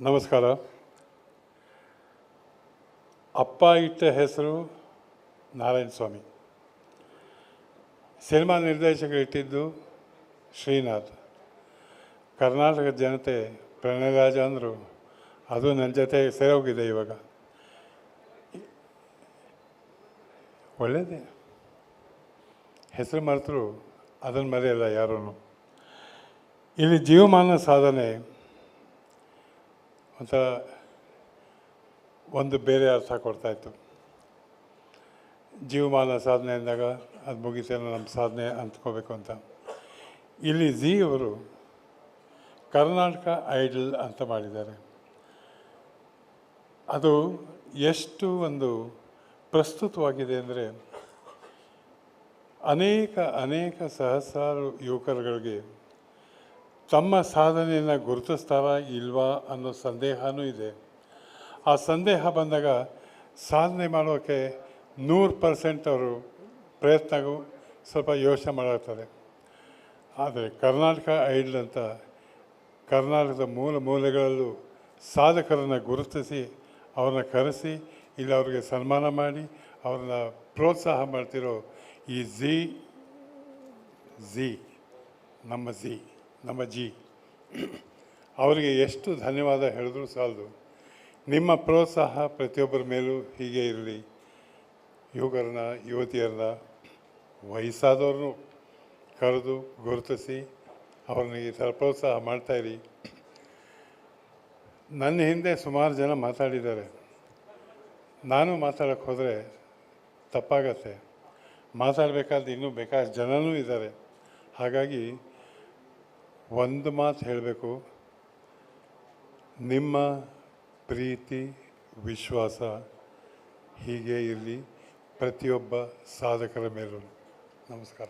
ನಮಸ್ಕಾರ. ಅಪ್ಪ ಇಟ್ಟ ಹೆಸರು ನಾರಾಯಣ ಸ್ವಾಮಿ. ಸಿನಿಮಾ ನಿರ್ದೇಶಕರು ಇಟ್ಟಿದ್ದು ಶ್ರೀನಾಥ್. ಕರ್ನಾಟಕ ಜನತೆ ಪ್ರಣಯರಾಜ ಅಂದರು, ಅದು ನನ್ನ ಜೊತೆ ಸೇರೋಗಿದೆ ಇವಾಗ. ಒಳ್ಳೆಯದೇ ಹೆಸರು ಮರೆತರು ಅದನ್ನು ಮರೆಯಲ್ಲ ಯಾರೂ ಇಲ್ಲಿ ಜೀವಮಾನ ಸಾಧನೆ ಒಂಥರ ಒಂದು ಬೇರೆ ಅರ್ಥ ಕೊಡ್ತಾಯಿತ್ತು ಜೀವಮಾನ ಸಾಧನೆ ಅಂದಾಗ ಅದು ಮುಗಿತೇನೋ ನಮ್ಮ ಸಾಧನೆ ಅಂದ್ಕೋಬೇಕು ಅಂತ. ಇಲ್ಲಿ ಜಿ ಅವರು ಕರ್ನಾಟಕ ಐಡಲ್ ಅಂತ ಮಾಡಿದ್ದಾರೆ. ಅದು ಎಷ್ಟು ಒಂದು ಪ್ರಸ್ತುತವಾಗಿದೆ ಅಂದರೆ ಅನೇಕ ಅನೇಕ ಸಹಸ್ರಾರು ಯುವಕರುಗಳಿಗೆ ತಮ್ಮ ಸಾಧನೆಯನ್ನು ಗುರುತಿಸ್ತಾರಾ ಇಲ್ವಾ ಅನ್ನೋ ಸಂದೇಹನೂ ಇದೆ. ಆ ಸಂದೇಹ ಬಂದಾಗ ಸಾಧನೆ ಮಾಡೋಕ್ಕೆ ನೂರು ಪರ್ಸೆಂಟ್ ಅವರು ಪ್ರಯತ್ನಗೂ ಸ್ವಲ್ಪ ಯೋಚನೆ ಮಾಡಿರ್ತಾರೆ ಆದರೆ ಕರ್ನಾಟಕ ಐಡಲ್ ಅಂತ ಕರ್ನಾಟಕದ ಮೂಲ ಮೂಲೆಗಳಲ್ಲೂ ಸಾಧಕರನ್ನು ಗುರುತಿಸಿ, ಅವ್ರನ್ನ ಕರೆಸಿ, ಇಲ್ಲಿ ಅವ್ರಿಗೆ ಸನ್ಮಾನ ಮಾಡಿ, ಅವ್ರನ್ನ ಪ್ರೋತ್ಸಾಹ ಮಾಡ್ತಿರೋ ಈ ಝೀ ಝೀ, ನಮ್ಮ ಝಿ. ನಮ್ಮ ಜಿ. ಅವರಿಗೆ ಎಷ್ಟು ಧನ್ಯವಾದ ಹೇಳಿದ್ರು ಸಾಲದು. ನಿಮ್ಮ ಪ್ರೋತ್ಸಾಹ ಪ್ರತಿಯೊಬ್ಬರ ಮೇಲೂ ಹೀಗೆ ಇರಲಿ. ಯುವಕರನ್ನ, ಯುವತಿಯರನ್ನ ವಯಸ್ಸಾದವ್ರನ್ನೂ ಕರೆದು ಗುರುತಿಸಿ ಅವ್ರನ್ನ ಈ ಥರ ಪ್ರೋತ್ಸಾಹ ಮಾಡ್ತಾಯಿರಿ ನನ್ನ ಹಿಂದೆ ಸುಮಾರು ಜನ ಮಾತಾಡಿದ್ದಾರೆ. ನಾನು ಮಾತಾಡೋಕ್ಕೆ ಹೋದರೆ ತಪ್ಪಾಗತ್ತೆ. ಮಾತಾಡಬೇಕಾದ ಇನ್ನೂ ಬೇಕಾದ ಜನನೂ ಇದ್ದಾರೆ. ಹಾಗಾಗಿ ಒಂದು ಮಾತು ಹೇಳಬೇಕು. ನಿಮ್ಮ ಪ್ರೀತಿ ವಿಶ್ವಾಸ ಹೀಗೆ ಇರಲಿ. ಪ್ರತಿಯೊಬ್ಬ ಸಾಧಕರ ಮೇಲೂ. ನಮಸ್ಕಾರ.